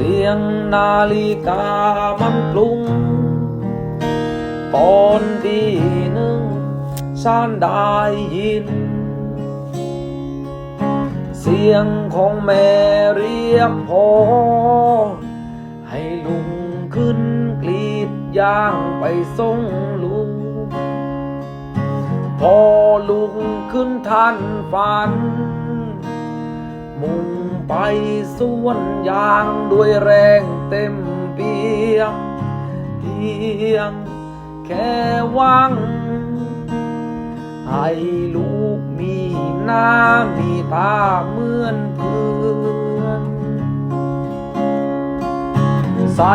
สียงนาฬิกามันกลุงตอนตีหนึ่งฉันได้ยิน เสียงของแม่เรียกพ่อให้ลุงขึ้นกรีดยางไปส่งลูกพอลุงขึ้นทันฝัน ไปสวนยางด้วยแรงเต็มเปียงเพียงแค่วัง ให้ลูกมีหน้ามีตาเหมือนเพื่อนใส่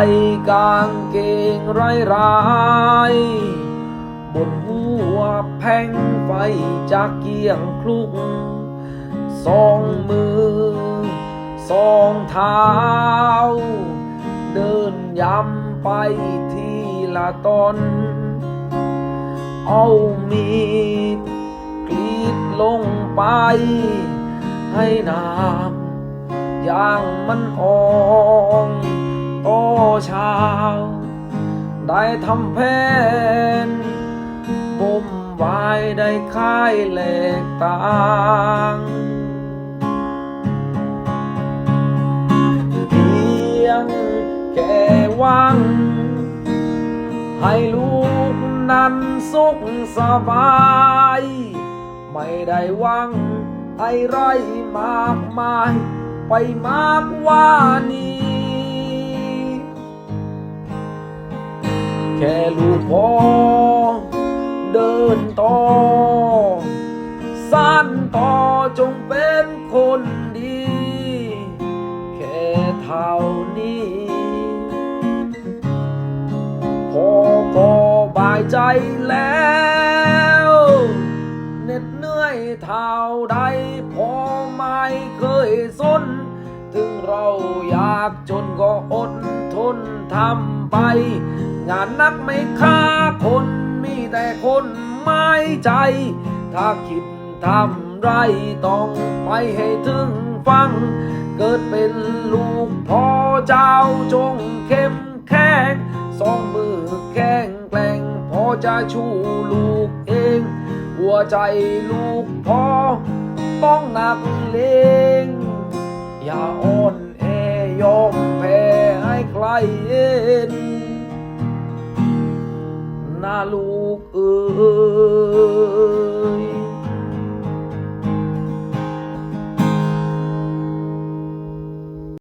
กางเกงไรไรายบนหัวแผงไฟจากเกียงคลุกสองมือ เท้า เดินย้ำไปทีละตน เอามีดกรีดลงไป ให้น้ำยางมันอองโอเช้าได้ทำแผนบ่มไว้ได้ค่ายแหล็กต่าง วัง ให้ลูกนั้นสุขสบาย ไม่ได้หวังไอะไรมากมาย ไปมากกว่านี้ แค่ลูกพอ เดินต่อสั้นต่อจงเป็นคนดี แค่เท่าายใจแล้วเหน็ดเหนื่อยเท่าใดพอไม่เคยสน ถึงเราอยากจนก็อดทนทำไป งานนักไม่ฆ่าคนมีแต่คนไม่ใจ ถ้าคิดทำไรต้องไปให้ถึงฟัง เกิดเป็นลูกพ่อเจ้าจงเข้ จะชูลูกเอง หัวใจลูกพ่อต้องหนักเลงอย่าอ่อนแอยอมแพ้ให้ใครเอ็นนาลูกเอ๋ย